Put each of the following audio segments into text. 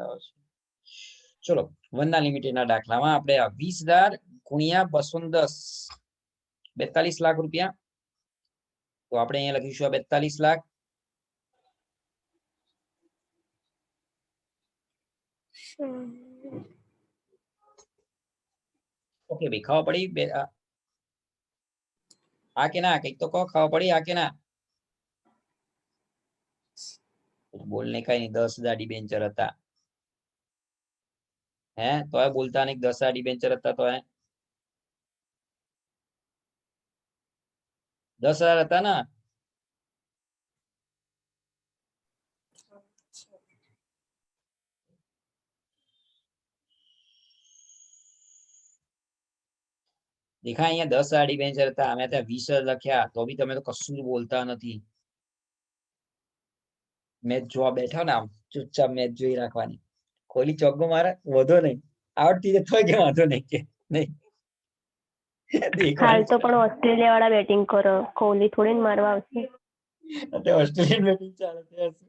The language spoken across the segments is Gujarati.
દાખલાઓ છે. ચલો, વનના લિમિટેડના દાખલામાં આપણે આ વીસ હજાર ગુણ્યા બસો દસ બેતાલીસ લાખ રૂપિયા. તો આપણે અહીંયા લખીશું આ બેતાલીસ લાખ. ઓકે, ભાઈ ખબર પડી? બે, આ કે ના? કંઈક તો કહો ખબર પડી? આ કે ના? બોલ ને કઈ દસ હજાર ડિબેન્ચર હતા. હે તો બોલતા નહીં દસ હજાર ડિબેન્ચર હતા તો દસ હજાર હતા ને દેખા અહીંયા દસ હજાર ડિબેન્ચર હતા અમે ત્યાં વીસ જ લખ્યા તો બી તમે તો કશું જ બોલતા નથી મેચ જોવા બેઠા ને આમ ચૂપચાપ મેચ જોઈ રાખવાની કોહલી ચોગ્ગો મારે વધો નહીં. આવડતી જ થોય કે વાંધો નહીં કે નહીં. હાલ તો પણ ઓસ્ટ્રેલિયા વાળા બેટિંગ કરો. કોહલી થોડી ને મારવા આવશે. અત્યારે ઓસ્ટ્રેલિયન બેટિંગ ચાલે છે.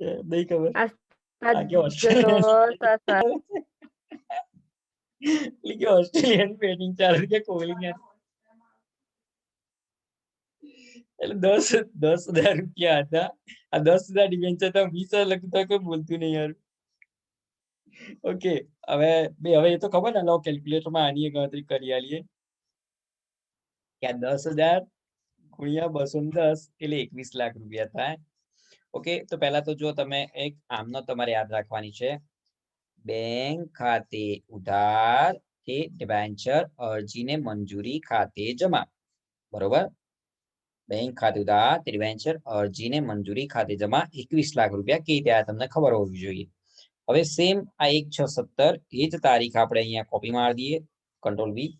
એ નહીં ખબર. આ કે ઓસ્ટ્રેલિયન ઓસ્ટ્રેલિયન બેટિંગ ચાલે કે કોહલી ને એટલે દસ દસ હજાર રૂપિયા હતા. આ દસ હજાર ડિવેન્ચર તો વીસ હજાર લખ્યું તો કોઈ બોલતું નહીં યાર. ઓકે હવે બે, હવે એ તો ખબર ને લો કેલ્ક્યુલેટરમાં આની ગણતરી કરી આલીએ. કે આ દસ હજાર ગુણ્યા બસો દસ એટલે એકવીસ લાખ રૂપિયા થાય. ઓકે તો પહેલા તો જો તમે એક આમનો તમારે યાદ રાખવાની છે. બેંક ખાતે ઉધાર કે ડિબેન્ચર અરજીને મંજૂરી ખાતે જમા. બરોબર? બેંક ખાતે ઉધાર કે અરજીને મંજૂરી ખાતે જમા એકવીસ લાખ રૂપિયા કઈ ત્યાં તમને ખબર હોવી જોઈએ. હવે સેમ આ એક, છ, સત્તર, એ જ તારીખ આપણે અહીંયા કોપી મારી દઈએ. કંટ્રોલ બી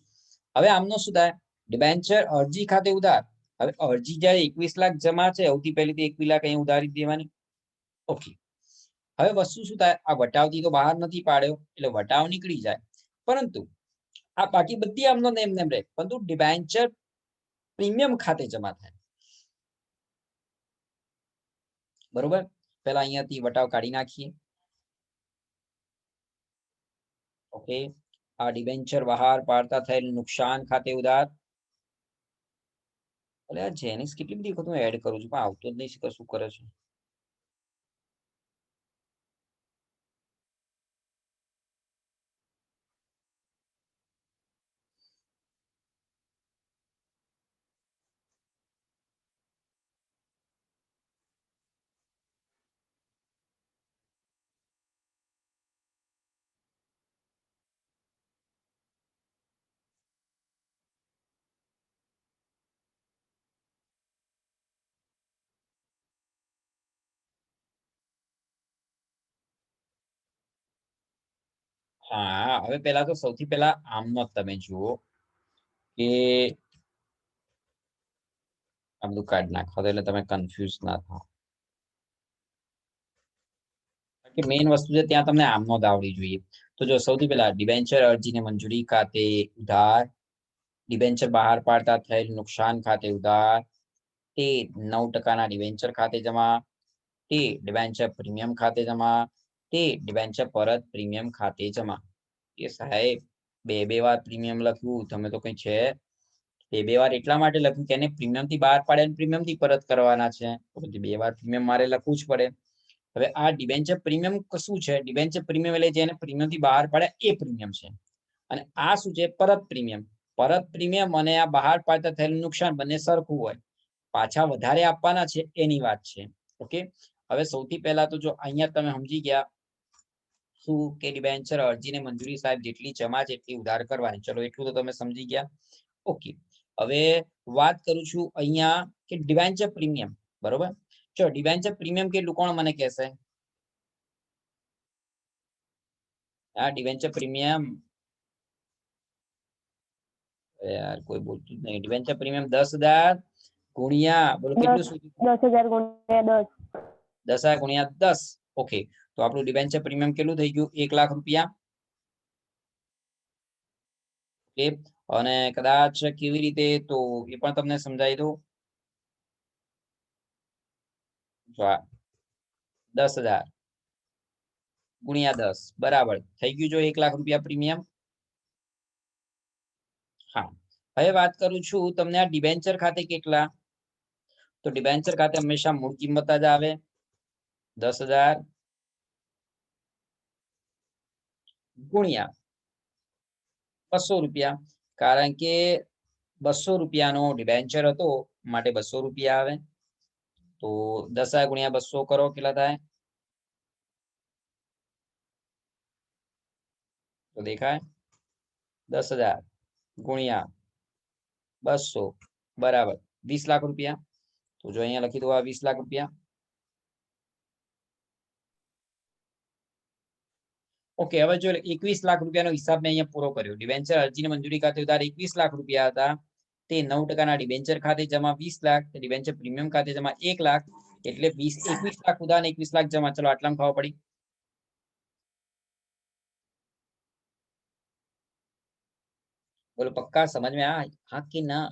હવે આમનો શું થાય? ડિબેન્ચર અરજી ખાતે ઉધાર. હવે અરજી જ્યારે એકવીસ લાખ જમા છે, સૌથી પહેલી તો એકવીસ લાખ અહીંયા ઉધારી દેવાની. ઓકે હવે વસ્તુ શું થાય? આ વટાવથી તો બહાર નથી પાડ્યો, એટલે વટાવ નીકળી જાય. પરંતુ આ બાકી બધી આમનો નેમ નેમ રહે. પરંતુ ડિબેન્ચર પ્રીમિયમ ખાતે જમા થાય. બરોબર? પહેલા અહીંયાથી વટાવ કાઢી નાખીએ. ઓકે. આ ડિબેન્ચર બહાર પાડતા થયેલ નુકસાન ખાતે ઉધાર. એટલે આ જેનિક્સ કેટલી બધી વખત હું એડ કરું છું પણ આવતો જ નહીં શું કરે છે. હા હવે પહેલા તો સૌથી પહેલા આમનો જ તમે જુઓ કે આ બધું કાઢી નાખો એટલે તમે કન્ફ્યુઝ ના થાઓ કે મેઇન વસ્તુ છે ત્યાં તમને આમનો જ આવડી જોઈએ તો જો સૌથી પહેલા ડિબેન્ચર અરજીને મંજૂરી ખાતે ઉધાર ડિબેન્ચર બહાર પાડતા થયેલ નુકસાન ખાતે ઉધાર તે નવ ટકાના ડિબેન્ચર ખાતે જમા તે ડિબેન્ચર પ્રીમિયમ ખાતે જમા તે ડિબેન્ચર પરત પ્રીમિયમ ખાતે જમા. એ સાહેબ, બે બે વાર પ્રીમિયમ લખ્યું તમે તો કઈ છે? બે બે વાર એટલા માટે લખ્યું કે એને પ્રીમિયમથી બહાર પાડે પ્રીમિયમથી પરત કરવાના છે. બે વાર પ્રીમિયમ મારે લખવું જ પડે. હવે આ ડિબેન્ચર પ્રીમિયમ શું છે? ડિબેન્ચર પ્રીમિયમ એટલે જેને પ્રીમિયમથી બહાર પાડે એ પ્રીમિયમ છે. અને આ શું છે? પરત પ્રીમિયમ પરત પ્રીમિયમ અને આ બહાર પાડતા થયેલું નુકસાન બંને સરખું હોય. પાછા વધારે આપવાના છે, એની વાત છે. ઓકે? હવે સૌથી પહેલા તો જો અહીંયા તમે સમજી ગયા શું કે ડિબેન્ચર અરજીને મંજૂરી સાહેબ જેટલી જમા છે એટલી ઉધાર કરવાની. ચલો એટલું તો તમે સમજી ગયા. ઓકે હવે વાત કરું છું અહીંયા કે ડિબેન્ચર પ્રીમિયમ બરોબર? ચલો ડિબેન્ચર પ્રીમિયમ કેટલું કોણ મને કહેશે? હા ડિબેન્ચર પ્રીમિયમ યાર કોઈ બોલતું જ નહીં. ડિબેન્ચર પ્રીમિયમ દસ હજાર ગુણ્યા બોલો કેટલું સુધી? દસ હજાર ગુણ્યા દસ. દસ હજાર ગુણ્યા દસ. ઓકે તો આપણું ડિબેન્ચર પ્રીમિયમ કેટલું થઈ ગયું? એક લાખ રૂપિયા. અને કદાચ કેવી રીતે? તો એ પણ તમને સમજાવી દઉં. દસ હજાર. ગુણ્યા દસ. બરાબર. થઈ ગયું જો એક લાખ રૂપિયા પ્રીમિયમ હા. હવે વાત કરું છું તમને આ ડિબેન્ચર ખાતે કેટલા? તો ડિબેન્ચર ખાતે હંમેશા મૂળ કિંમત જ આવે. દસ હજાર. ગુણ્યા બસો રૂપિયા. કારણ કે બસો રૂપિયાનો ડિબેન્ચર હતો, માટે બસો રૂપિયા આવે. તો દસ ગુણ્યા બસો કરો, કેટલા થાય? તો દેખાય દસ હજાર ગુણ્યા બસો, બરાબર, વીસ લાખ રૂપિયા. તો જો અહીંયા લખી દો આ વીસ લાખ રૂપિયા. ઓકે હવે જો એકવીસ લાખ રૂપિયાનો હિસાબ મેં અહીંયા પૂરો કર્યો. ડિવેન્ચર અરજીની મંજૂરી ખાતે ઉધાર એકવીસ લાખ રૂપિયા હતા. તે નવ ટકાના ડિવેન્ચર ખાતે જમા વીસ લાખ ડિવેન્ચર પ્રીમિયમ ખાતે જમા એક લાખ એટલે વીસ એકવીસ લાખ ઉધાર એકવીસ લાખ જમા. ચલો આટલામાં ખાવા પડી. બોલો પક્કા સમજ મેં હા કે ના?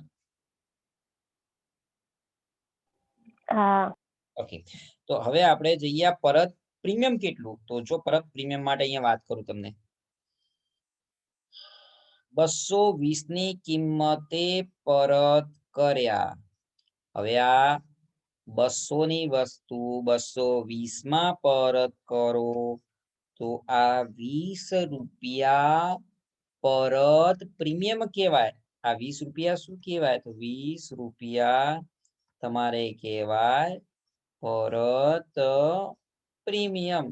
ઓકે તો હવે આપણે જઈએ પરત. પ્રીમિયમ કેટલું? તો જો પરત પ્રીમિયમ માટે અહીંયા વાત કરું તમને. બસો વીસની કિંમતે પરત કર્યા. હવે આ બસો ની વસ્તુ બસો વીસમાં પરત કરો. તો આ વીસ રૂપિયા પરત પ્રીમિયમ કહેવાય. આ વીસ રૂપિયા શું કહેવાય? તો વીસ રૂપિયા તમારે કહેવાય પરત પ્રીમિયમ.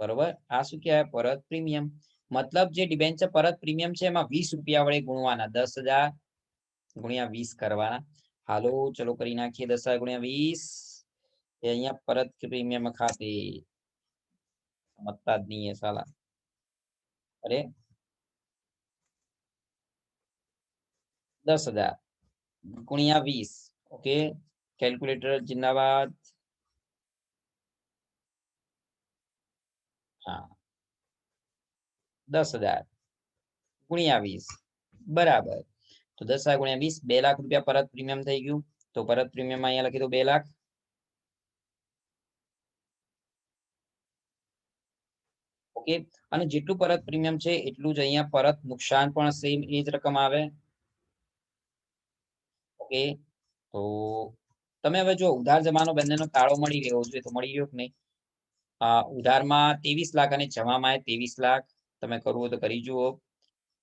બરોબર? આ શું કહેવાય? પરત પ્રીમિયમ. મતલબ જે ડિબેન્ચર પરત પ્રીમિયમ છે, એમાં વીસ રૂપિયા વડે ગુણવાના. દસ હજાર ગુણ્યા વીસ કરવાના. હાલો, ચલો કરી નાખીએ. દસ હજાર ગુણ્યા વીસ. એ અહીંયા પરત પ્રીમિયમ ખાતે સમજતા જ નહીં સાલા. અરે. દસ હજાર ગુણ્યા વીસ. ઓકે. કેલ્ક્યુલેટર જિંદાબાદ દસ હજાર. ગુણ્યા વીસ. બરાબર. તો દસ હજાર ગુણ્યા વીસ, બે લાખ રૂપિયા પરત પ્રીમિયમ થઈ ગયું. તો પરત પ્રીમિયમ અહીંયા લખી દો બે લાખ. ઓકે. અને જેટલું પરત પ્રીમિયમ છે, એટલું જ અહીંયા પરત નુકસાન પણ સેમ એ જ રકમ આવે. ઓકે. તો તમે હવે જો ઉધાર જમાનો બંનેનો તાળો મળી રહ્યો જોઈએ તો મળી રહ્યો કે નહીં? ઉધારમાં ત્રેવીસ લાખ અને જમામાં ત્રેવીસ લાખ તમે કરવું તો કરી જુઓ.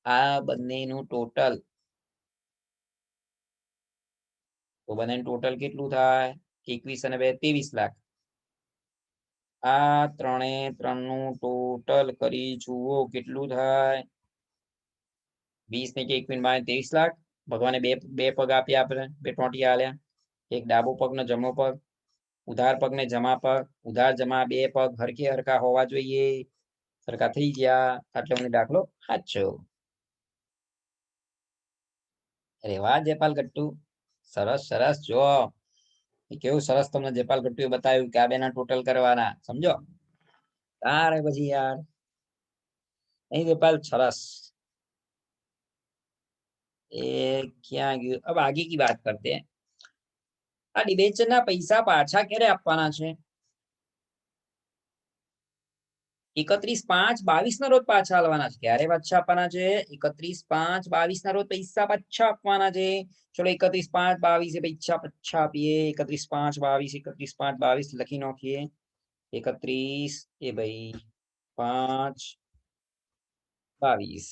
આ બંનેનું ટોટલ તો બંને ટોટલ કેટલું થાય? એકવીસ અને બે, ત્રેવીસ લાખ. આ ત્રણે ત્રણનું ટોટલ કરી જુઓ કેટલું થાય? વીસ ને કે એકવીસમાં ત્રેવીસ લાખ. ભગવાને બે બે પગ આપ્યા આપણે, બે ટોટિયા આલ્યા. એક ડાબો પગ ને જમણો પગ ઉધાર પગ ને જમા પગ ઉધાર જમા બે પગ હરખે હરખા હોવા જોઈએ સરખા થઈ ગયા આટલો મને દાખલો સાચો અરે વાહ જયપાલ ગટ્ટુ સરસ સરસ જો એ કેવું સરસ તમને જયપાલ ગટ્ટુએ બતાવ્યું કે આ બેના ટોટલ કરવાના સમજો તારે પછી યાર નહીં જયપાલ સરસ એ ક્યાં ગયું अब आगे की बात करते हैं આ ડિબેન્ચર ના પૈસા પાછા ક્યારે આપવાના છે? એકત્રીસ પાંચ બાવીસ ના રોજ પાછા આવવાના છે. ક્યારે પાછા આપવાના છે? એકત્રીસ પાંચ બાવીસ ના રોજ પૈસા પાછા આપવાના છે. ચલો એકત્રીસ પાંચ બાવીસ પૈસા પાછા આપીએ. એકત્રીસ પાંચ બાવીસ, એકત્રીસ પાંચ બાવીસ લખી નાખીએ. એકત્રીસ એ ભાઈ પાંચ બાવીસ.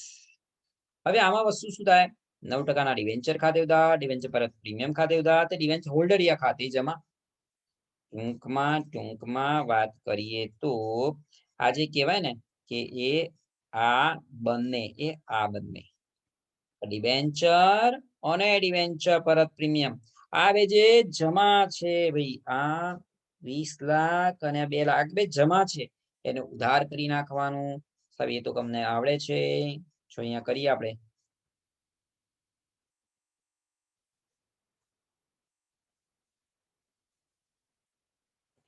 હવે આમાં વસ્તુ શું થાય? નવ ટકાના ડિવેન્ચર ખાતે ઉધાર ડિવેન્ચર પરત પ્રીમિયમ ખાતે ઉધાર તે ડિવેન્ચર હોલ્ડરિયા ખાતે જમા. ટૂંકમાં ટૂંકમાં વાત કરીએ તો આ કહેવાય ને કે એ આ બંને, એ આ બંને. ડિવેન્ચર અને ડિવેન્ચર પરત પ્રીમિયમ આ બે જે જમા છે ભાઈ, આ વીસ લાખ અને બે લાખ બે જમા છે. એને ઉધાર કરી નાખવાનું. સાહેબ, એ તો તમને આવડે છે. જો અહીંયા કરીએ આપણે.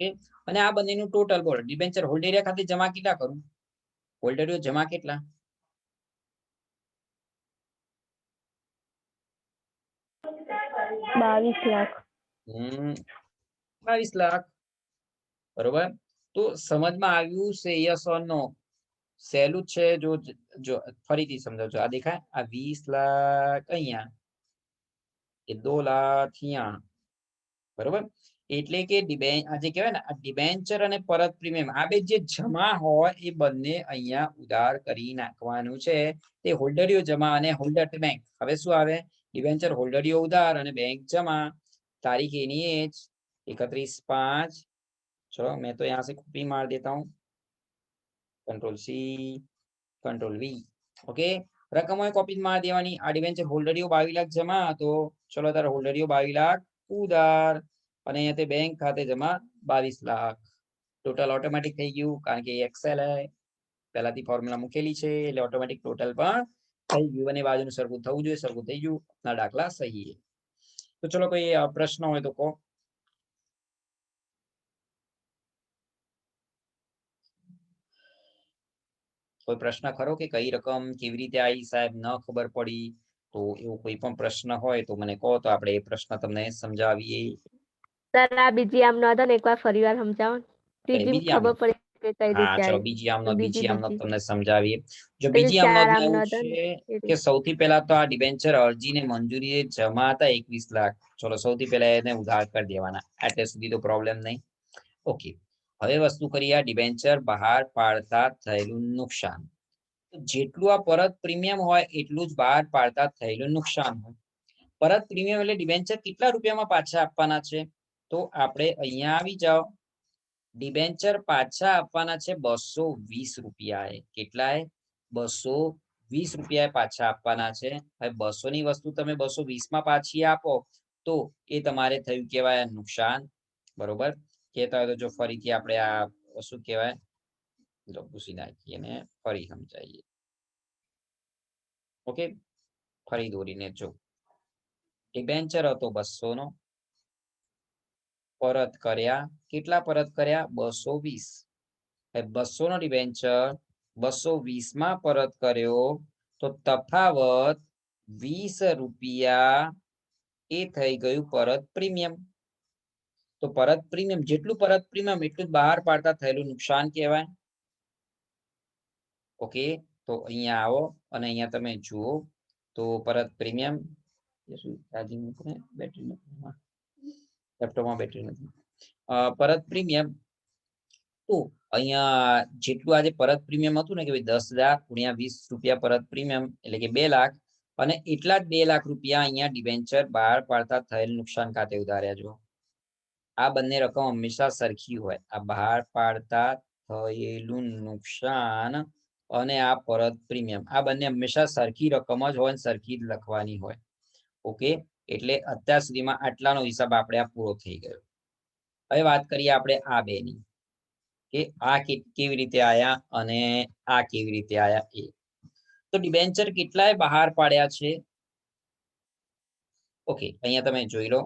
ઓકે? અને આ બંનેનું ટોટલ બોલ ડિબેન્ચર હોલ્ડેરિયા ખાતે જમા કેટલા કરું? હોલ્ડરિયો જમા કેટલા? બાવીસ લાખ. હમ બાવીસ લાખ. બરોબર? તો સમજમાં આવ્યું છે યસ ઓર નો સહેલું જ છે જો જો ફરીથી સમજાવજો. આ દેખાય? આ વીસ લાખ અહીંયા. એ દો લાખ અહીંયા. બરોબર? એટલે કે આજે કહેવાય ને, આ ડિબેન્ચર અને પરત પ્રીમિયમ, આ બે જે જમા હોય એ બંને અહીંયા ઉધાર કરી નાખવાનું છે. તે હોલ્ડરીઓ જમા અને હોલ્ડર બેંક હવે શું આવે? ડિબેન્ચર હોલ્ડરીઓ ઉધાર અને બેંક જમા. તારીખ એની એ એકત્રીસ પાંચ. ચલો, મેં તો યહાં કોપી માર દેતા હું. Control C control V okay રકમ હોય કોપી માર દેવાની. આ ડિબેન્ચર હોલ્ડરીઓ બાવીસ લાખ જમા, તો ચલો તારે હોલ્ડરીઓ બાવીસ લાખ ઉધાર. અને અહીંયા તે બેંક ખાતે જમા બાવીસ લાખ. ટોટલ ઓટોમેટિક થઈ ગયું કારણ કે એક્સેલ પહેલાથી ફોર્મ્યુલા મૂકેલી છે એટલે ઓટોમેટિક ટોટલ પણ થઈ ગયું અને બાજુનું સરખું થવું જોઈએ, સરખું થઈ ગયું. ના દાખલા સહી તો ચલો કોઈ પ્રશ્ન હોય તો કહો. કોઈ પ્રશ્ન ખરો કે કઈ રકમ કેવી રીતે આવી સાહેબ? ન ખબર પડી. તો એવો કોઈ પણ પ્રશ્ન હોય તો મને કહો તો આપણે એ પ્રશ્ન તમને સમજાવીએ. સર આ બીજી આમ ન ને એકવાર ફરી વાર સમજાવો. ત્રીજી ખબર પડે કે કઈ હા રીતે ચલો બીજી આમનો બીજી, બીજી. તમને સમજાવીએ. જો બીજી આમનો એવું છે કે સૌથી પહેલા તો આ ડિબેન્ચર અરજીને મંજૂરી જમા હતા એકવીસ લાખ. ચલો સૌથી પહેલા એને ઉધાર કરી દેવાના. એટલે સુધી તો પ્રોબ્લેમ નહીં. ઓકે હવે વસ્તુ કરીએ આ ડિબેન્ચર બહાર પાડતા થયેલું નુકસાન. જેટલું આ પરત પ્રીમિયમ હોય એટલું જ બહાર પાડતા થયેલું નુકસાન હોય. પરત પ્રીમિયમ એટલે ડિબેન્ચર કેટલા રૂપિયામાં પાછા આપવાના છે? તો આપણે અહીંયા આવી જાઓ. ડિબેન્ચર પાછા આપવાના છે બસો વીસ રૂપિયાએ કેટલાએ બસો વીસ રૂપિયાએ પાછા આપવાના છે. બસો ની વસ્તુ તમે બસો વીસમાં પાછી આપો તો એ તમારે થયું કેવાય નુકસાન. બરોબર? કહેતા હોય તો જો ફરીથી આપણે આ શું કહેવાય? ભૂસી નાખીએ ને ફરી સમજાવીએ ઓકે? ફરી દોરીને જો. ડિબેન્ચર હતો બસો નો પરત કર્યા? કેટલા પરત કર્યા? બસો વીસ. બસો નો ડિબેન્ચર બસો વીસમાં પરત કર્યો તો તફાવત વીસ રૂપિયા એ થઈ ગયું પરત પ્રીમિયમ. તો પરત પ્રીમિયમ, જેટલું પરત પ્રીમિયમ એટલું બહાર પાડતા થયેલું નુકસાન કહેવાય. ઓકે, તો અહીંયા આવો અને અહીંયા તમે જુઓ. તો પરત પ્રીમિયમ બેટરી લેપટોપમાં બેટરી નથી. પરત પ્રીમિયમ. તો અહીંયા જેટલું આજે પરત પ્રીમિયમ હતું ને કે ભાઈ દસ હજાર ગુણ્યા વીસ રૂપિયા પરત પ્રીમિયમ, એટલે કે બે લાખ, અને એટલા જ બે લાખ રૂપિયા અહીંયા ડિબેન્ચર બહાર પાડતા થયેલ નુકસાન ખાતે ઉધાર્યા જો આ બંને રકમ હંમેશા સરખી હોય. આ બહાર પાડતા થયેલું નુકસાન અને આ પરત પ્રીમિયમ, આ બંને હંમેશા સરખી રકમ જ હોય સરખી જ લખવાની હોય. ઓકે? એટલે અત્યાર સુધીમાં આટલાનો હિસાબ આપણે આ પૂરો થઈ ગયો. હવે વાત કરીએ આપણે આ બેની, કે આ કેવી રીતે આયા અને આ કેવી રીતે આયા એ. તો ડિબેન્ચર કેટલાય બહાર પાડ્યા છે? ઓકે, અહીંયા તમે જોઈ લો.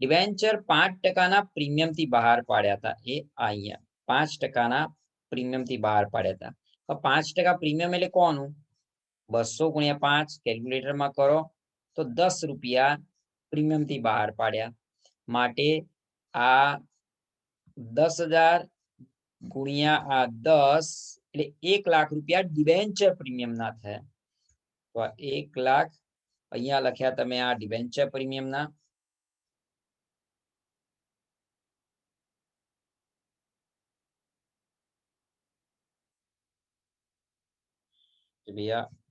ડિબેન્ચર પાંચ ટકાના પ્રીમિયમથી બહાર પાડ્યા હતા એ અહીંયા. પાંચ ટકાના પ્રીમિયમથી બહાર પાડ્યા હતા. પાંચ ટકા પ્રીમિયમ એટલે કોનું? બસો ગુણ્યા પાંચ કેલ્ક્યુલેટરમાં કરો તો દસ રૂપિયા પ્રીમિયમથી બહાર પાડ્યા. માટે આ દસ હજાર ગુણ્યા આ દસ એટલે એક લાખ રૂપિયા ડિબેન્ચર પ્રીમિયમના થયા. તો એક લાખ અહીંયા લખ્યા તમે આ ડિબેન્ચર પ્રીમિયમના. ભૈયા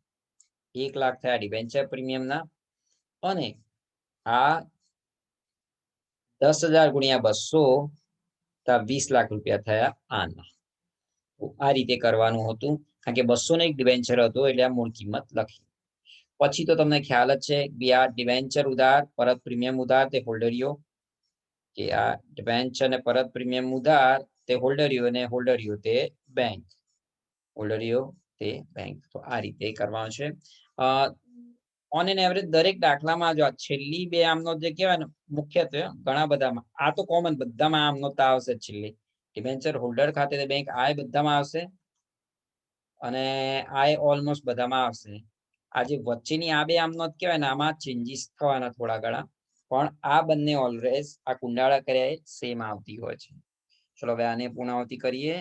એક લાખ થયા ડિબેન્ચર પ્રીમિયમ ના. અને આ દસ હજાર ગુણ્યા બસો વીસ લાખ રૂપિયા થયા આના. આ રીતે કરવાનું હતું. કારણ કે બસો ને એક ડિબેન્ચર હતો એટલે મૂળ કિંમત લખી. પછી તો તમને ખ્યાલ જ છે કે આ ડિબેન્ચર ઉધાર, પરત પ્રીમિયમ ઉધાર તે હોલ્ડરીઓ. કે આ ડિબેન્ચર ને પરત પ્રીમિયમ ઉધાર તે હોલ્ડરીઓ ને હોલ્ડરીઓ તે બેંક હોલ્ડરીઓ તે બેંક તો આ રીતે કરવાનું છે. ઓન એન એવરેજ દરેક દાખલામાં જો આ છેલ્લી બે આમનો જે કહેવાય ને, મુખ્યત્વે ઘણા બધામાં, આ તો કોમન બધામાં આમનો તો આવશે છેલ્લી. ડિબેન્ચર હોલ્ડર ખાતે બેંક આ બધામાં આવશે અને આ ઓલમોસ્ટ બધામાં આવશે. આ જે વચ્ચેની આ બે આમનો જ કહેવાય ને, આમાં ચેન્જીસ થવાના થોડા ઘણા, પણ આ બંને ઓલરેઝ આ કુંડાળા કર્યા સેમ આવતી હોય છે. ચલો હવે આને પૂર્ણાવતી કરીએ.